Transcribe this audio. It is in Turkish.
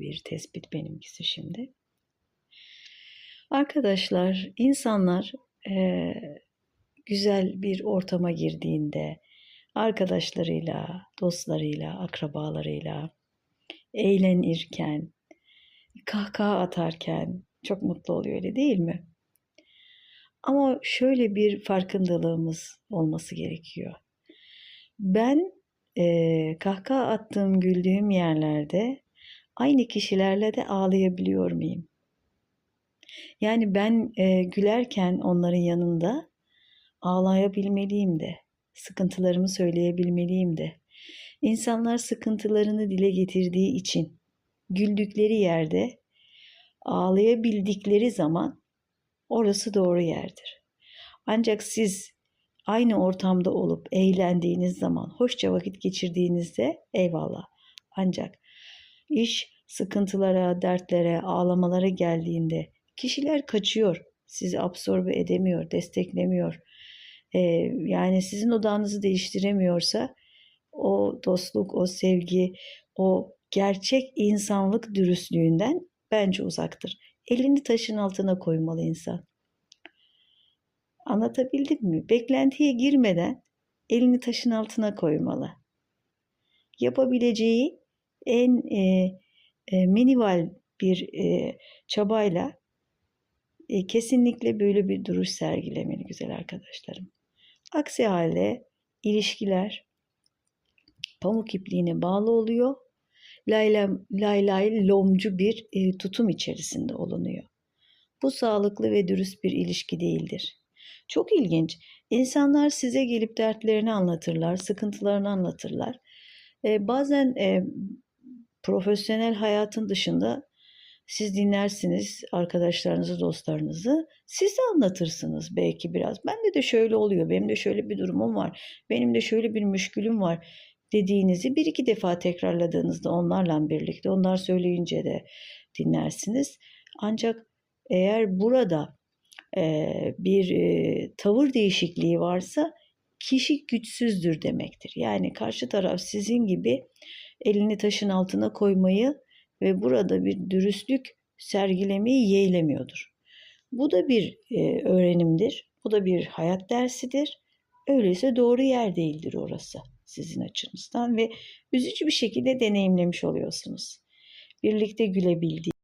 bir tespit benimkisi şimdi. Arkadaşlar, insanlar eee, güzel bir ortama girdiğinde arkadaşlarıyla, dostlarıyla, akrabalarıyla eğlenirken, kahkaha atarken çok mutlu oluyor öyle değil mi? Ama şöyle bir farkındalığımız olması gerekiyor. Ben eee, kahkaha attığım, güldüğüm yerlerde aynı kişilerle de ağlayabiliyor muyum? Yani ben eee, gülerken onların yanında ağlayabilmeliyim de, sıkıntılarımı söyleyebilmeliyim de. İnsanlar sıkıntılarını dile getirdiği için güldükleri yerde ağlayabildikleri zaman orası doğru yerdir. Ancak siz aynı ortamda olup eğlendiğiniz zaman, hoşça vakit geçirdiğinizde eyvallah. Ancak iş sıkıntılara, dertlere, ağlamalara geldiğinde kişiler kaçıyor. Sizi absorbe edemiyor, desteklemiyor. Ee, yani sizin odağınızı değiştiremiyorsa o dostluk, o sevgi, o gerçek insanlık dürüstlüğünden bence uzaktır. Elini taşın altına koymalı insan. Anlatabildim mi? Beklentiye girmeden elini taşın altına koymalı. Yapabileceği en e, e, minimal bir e, çabayla e, kesinlikle böyle bir duruş sergilemeli güzel arkadaşlarım. Aksi halde ilişkiler pamuk ipliğine bağlı oluyor. Layla, laylay lomcu bir e, tutum içerisinde olunuyor. Bu sağlıklı ve dürüst bir ilişki değildir. Çok ilginç. İnsanlar size gelip dertlerini anlatırlar, sıkıntılarını anlatırlar. E, bazen e, profesyonel hayatın dışında siz dinlersiniz arkadaşlarınızı, dostlarınızı. Siz de anlatırsınız belki biraz. Bende de şöyle oluyor, benim de şöyle bir durumum var, benim de şöyle bir müşkülüm var dediğinizi bir iki defa tekrarladığınızda onlarla birlikte, onlar söyleyince de dinlersiniz. Ancak eğer burada e, bir e, tavır değişikliği varsa kişi güçsüzdür demektir. Yani karşı taraf sizin gibi elini taşın altına koymayı ve burada bir dürüstlük sergilemeyi yeğlemiyordur. Bu da bir e, öğrenimdir. Bu da bir hayat dersidir. Öyleyse doğru yer değildir orası sizin açınızdan ve üzücü bir şekilde deneyimlemiş oluyorsunuz. Birlikte gülebildiği